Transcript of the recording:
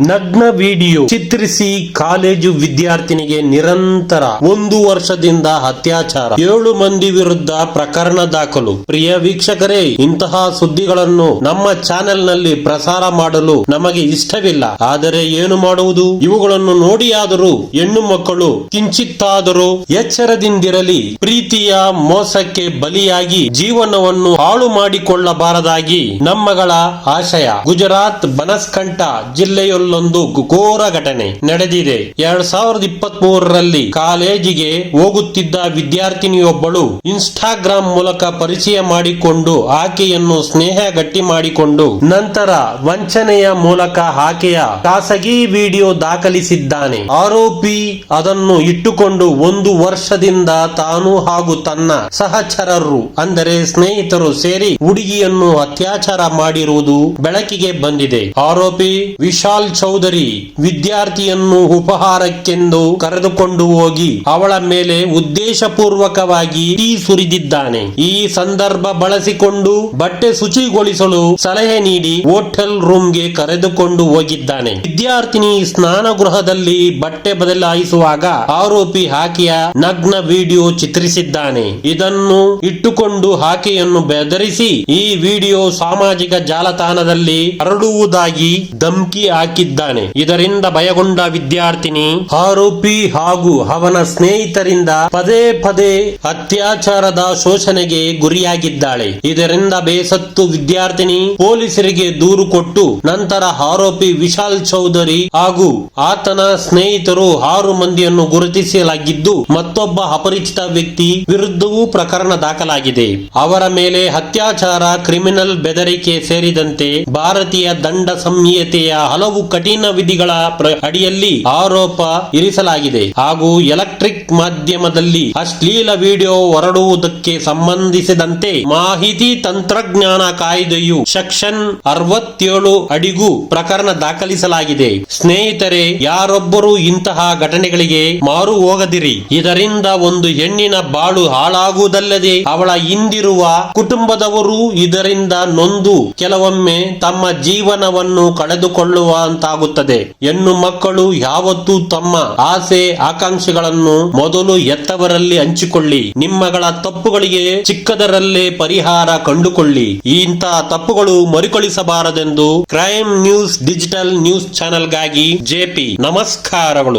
ನಗ್ನ video ಚಿತ್ರಿಸಿ college ವಿದ್ಯಾರ್ಥಿನಿಗೆ ನಿರಂತರ ಒಂದು ವರ್ಷದಿಂದ ಅತ್ಯಾಚಾರ. ಏಳು ಮಂದಿ ವಿರುದ್ಧ ಪ್ರಕರಣ ದಾಖಲು. ಪ್ರಿಯ ವೀಕ್ಷಕರೇ, ಇಂತಹ ಸುದ್ದಿಗಳನ್ನು ನಮ್ಮ ಚಾನೆಲ್ನಲ್ಲಿ ಪ್ರಸಾರ ಮಾಡಲು ನಮಗೆ ಇಷ್ಟವಿಲ್ಲ. ಆದರೆ ಏನು ಮಾಡುವುದು? ಇವುಗಳನ್ನು ನೋಡಿಯಾದರೂ ಹೆಣ್ಣು ಮಕ್ಕಳು ಕಿಂಚಿತ್ತಾದರೂ ಎಚ್ಚರದಿಂದಿರಲಿ. ಪ್ರೀತಿಯ ಮೋಸಕ್ಕೆ ಬಲಿಯಾಗಿ ಜೀವನವನ್ನು ಹಾಳು ಮಾಡಿಕೊಳ್ಳಬಾರದಾಗಿ ನಮ್ಮಗಳ ಆಶಯ. ಗುಜರಾತ್, ಬನಸ್ಕಂಠ ಜಿಲ್ಲೆಯಲ್ಲೊಂದು ಘೋರ ಘಟನೆ ನಡೆದಿದೆ. ಎರಡ್ ಸಾವಿರದ ಇಪ್ಪತ್ತ್ ಮೂರರಲ್ಲಿ ಕಾಲೇಜಿಗೆ ಹೋಗುತ್ತಿದ್ದ ವಿದ್ಯಾರ್ಥಿನಿಯೊಬ್ಬಳು ಇನ್ಸ್ಟಾಗ್ರಾಮ್ ಮೂಲಕ ಪರಿಚಯ ಮಾಡಿಕೊಂಡು ಆಕೆಯನ್ನು ಸ್ನೇಹ ಗಟ್ಟಿ ಮಾಡಿಕೊಂಡು ನಂತರ ವಂಚನೆಯ ಮೂಲಕ ಆಕೆಯ ಖಾಸಗಿ ವಿಡಿಯೋ ದಾಖಲಿಸಿದ್ದಾನೆ. ಆರೋಪಿ ಅದನ್ನು ಇಟ್ಟುಕೊಂಡು ಒಂದು ವರ್ಷದಿಂದ ತಾನು ಹಾಗೂ ತನ್ನ ಸಹಚರರು, ಅಂದರೆ ಸ್ನೇಹಿತರು ಸೇರಿ ಹುಡುಗಿಯನ್ನು ಅತ್ಯಾಚಾರ ಮಾಡಿರುವುದು ಬೆಳಕಿಗೆ ಬಂದಿದೆ. ಆರೋಪಿ ವಿಶಾಲ್ ಚೌಧರಿ ವಿದ್ಯಾರ್ಥಿಯನ್ನು ಉಪಹಾರಕ್ಕೆಂದು ಕರೆದುಕೊಂಡು ಹೋಗಿ ಅವಳ ಮೇಲೆ ಉದ್ದೇಶಪೂರ್ವಕವಾಗಿ ಟೀ ಸುರಿದಿದ್ದಾನೆ. ಈ ಸಂದರ್ಭ ಬಳಸಿಕೊಂಡು ಬಟ್ಟೆ ಶುಚಿಗೊಳಿಸಲು ಸಲಹೆ ನೀಡಿ ಹೋಟೆಲ್ ರೂಮ್ಗೆ ಕರೆದುಕೊಂಡು ಹೋಗಿದ್ದಾನೆ. ವಿದ್ಯಾರ್ಥಿನಿ ಸ್ನಾನಗೃಹದಲ್ಲಿ ಬಟ್ಟೆ ಬದಲಾಯಿಸುವಾಗ ಆರೋಪಿ ಆಕೆಯ ನಗ್ನ ವಿಡಿಯೋ ಚಿತ್ರಿಸಿದ್ದಾನೆ. ಇದನ್ನು ಇಟ್ಟುಕೊಂಡು ಆಕೆಯನ್ನು ಬೆದರಿಸಿ ಈ ವಿಡಿಯೋ ಸಾಮಾಜಿಕ ಜಾಲತಾಣದಲ್ಲಿ ಹರಡುವುದಾಗಿ ಧಮ್ಕಿ ಇದರಿಂದ ಭಯಗೊಂಡ ವಿದ್ಯಾರ್ಥಿನಿ ಆರೋಪಿ ಹಾಗೂ ಅವನ ಸ್ನೇಹಿತರಿಂದ ಪದೇ ಪದೇ ಅತ್ಯಾಚಾರದ ಶೋಷಣೆಗೆ ಗುರಿಯಾಗಿದ್ದಾಳೆ. ಇದರಿಂದ ಬೇಸತ್ತು ವಿದ್ಯಾರ್ಥಿನಿ ಪೊಲೀಸರಿಗೆ ದೂರು ಕೊಟ್ಟು ನಂತರ ಆರೋಪಿ ವಿಶಾಲ್ ಚೌಧರಿ ಹಾಗೂ ಆತನ ಸ್ನೇಹಿತರು ಆರು ಮಂದಿಯನ್ನು ಗುರುತಿಸಲಾಗಿದ್ದು, ಮತ್ತೊಬ್ಬ ಅಪರಿಚಿತ ವ್ಯಕ್ತಿ ವಿರುದ್ಧವೂ ಪ್ರಕರಣ ದಾಖಲಾಗಿದೆ. ಅವರ ಮೇಲೆ ಅತ್ಯಾಚಾರ, ಕ್ರಿಮಿನಲ್ ಬೆದರಿಕೆ ಸೇರಿದಂತೆ ಭಾರತೀಯ ದಂಡ ಸಂಹಿತೆಯ ಹಲವು ಕಠಿಣ ವಿಧಿಗಳ ಅಡಿಯಲ್ಲಿ ಆರೋಪ ಇರಿಸಲಾಗಿದೆ. ಹಾಗೂ ಎಲೆಕ್ಟ್ರಿಕ್ ಮಾಧ್ಯಮದಲ್ಲಿ ಅಶ್ಲೀಲ ವಿಡಿಯೋ ಹೊರಡುವುದಕ್ಕೆ ಸಂಬಂಧಿಸಿದಂತೆ ಮಾಹಿತಿ ತಂತ್ರಜ್ಞಾನ ಕಾಯ್ದೆಯು ಸೆಕ್ಷನ್ ಅರವತ್ತೇಳು ಅಡಿಗೂ ಪ್ರಕರಣ ದಾಖಲಿಸಲಾಗಿದೆ. ಸ್ನೇಹಿತರೆ, ಯಾರೊಬ್ಬರು ಇಂತಹ ಘಟನೆಗಳಿಗೆ ಮಾರು ಹೋಗದಿರಿ. ಇದರಿಂದ ಒಂದು ಹೆಣ್ಣಿನ ಬಾಳು ಹಾಳಾಗುವುದಲ್ಲದೆ ಅವಳ ಹಿಂದಿರುವ ಕುಟುಂಬದವರು ಇದರಿಂದ ನೊಂದು. ಕೆಲವೊಮ್ಮೆ ತಮ್ಮ ಜೀವನವನ್ನು ಕಳೆದುಕೊಳ್ಳುವಂತಾಗುತ್ತದೆ ಹೆಣ್ಣು ಮಕ್ಕಳು ಯಾವತ್ತೂ ತಮ್ಮ ಆಸೆ, ಆಕಾಂಕ್ಷೆಗಳನ್ನು ಮೊದಲು ಎತ್ತವರಲ್ಲಿ ಹಂಚಿಕೊಳ್ಳಿ. ನಿಮ್ಮಗಳ ತಪ್ಪುಗಳಿಗೆ ಚಿಕ್ಕದರಲ್ಲೇ ಪರಿಹಾರ ಕಂಡುಕೊಳ್ಳಿ. ಇಂತಹ ತಪ್ಪುಗಳು ಮರುಕಳಿಸಬಾರದೆಂದು ಕ್ರೈಮ್ ನ್ಯೂಸ್ ಡಿಜಿಟಲ್ ನ್ಯೂಸ್ ಚಾನೆಲ್ಗಾಗಿ ಜೆಪಿ ನಮಸ್ಕಾರಗಳು.